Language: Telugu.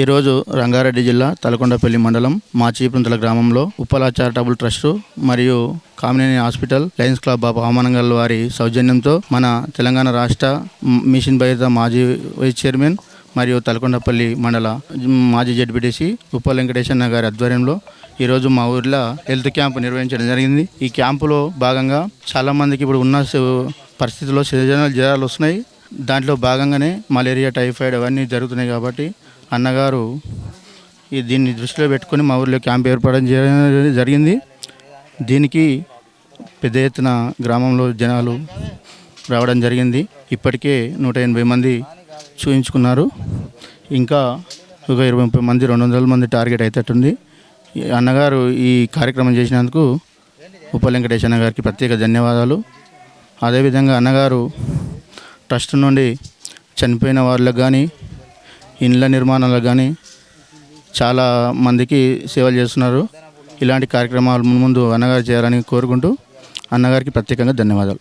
ఈరోజు రంగారెడ్డి జిల్లా తలకొండపల్లి మండలం మాచీపుంతల గ్రామంలో ఉప్పల చారిటబుల్ ట్రస్ట్ మరియు Kamineni hospital lions club of Amangal వారి సౌజన్యంతో మన తెలంగాణ రాష్ట్ర మిషన్ భైరత మాజీ వైస్ చైర్మన్ మరియు తలకొండపల్లి మండల మాజీ జడ్పీటీసీ ఉప్పల వెంకటేశ్వర గారి ఆధ్వర్యంలో ఈరోజు మా ఊర్లో హెల్త్ క్యాంప్ నిర్వహించడం జరిగింది. ఈ క్యాంపులో భాగంగా చాలామందికి ఇప్పుడు ఉన్న పరిస్థితుల్లో సీజనల్ జ్వరాలు వస్తున్నాయి. దాంట్లో భాగంగానే మలేరియా టైఫాయిడ్ అవన్నీ జరుగుతున్నాయి కాబట్టి అన్నగారు ఈ దీన్ని దృష్టిలో పెట్టుకొని మా ఊర్లో క్యాంప్ ఏర్పడడం జరిగింది. దీనికి పెద్ద ఎత్తున గ్రామంలో జనాలు రావడం జరిగింది. ఇప్పటికే నూట ఎనభై మంది చూయించుకున్నారు. ఇంకా ఒక ఇరవై ముప్పై మంది రెండు వందల మంది టార్గెట్ అయితేటుంది అన్నగారు ఈ కార్యక్రమం చేసినందుకు ఉప వెంకటేష్ గారికి ప్రత్యేక ధన్యవాదాలు. అదేవిధంగా అన్నగారు ట్రస్ట్ నుండి చనిపోయిన వాళ్ళకు కానీ ఇండ్ల నిర్మాణాలు కానీ చాలా మందికి సేవలు చేస్తున్నారు. ఇలాంటి కార్యక్రమాలు ముందు అన్నగారు చేయాలని కోరుకుంటూ అన్నగారికి ప్రత్యేకంగా ధన్యవాదాలు.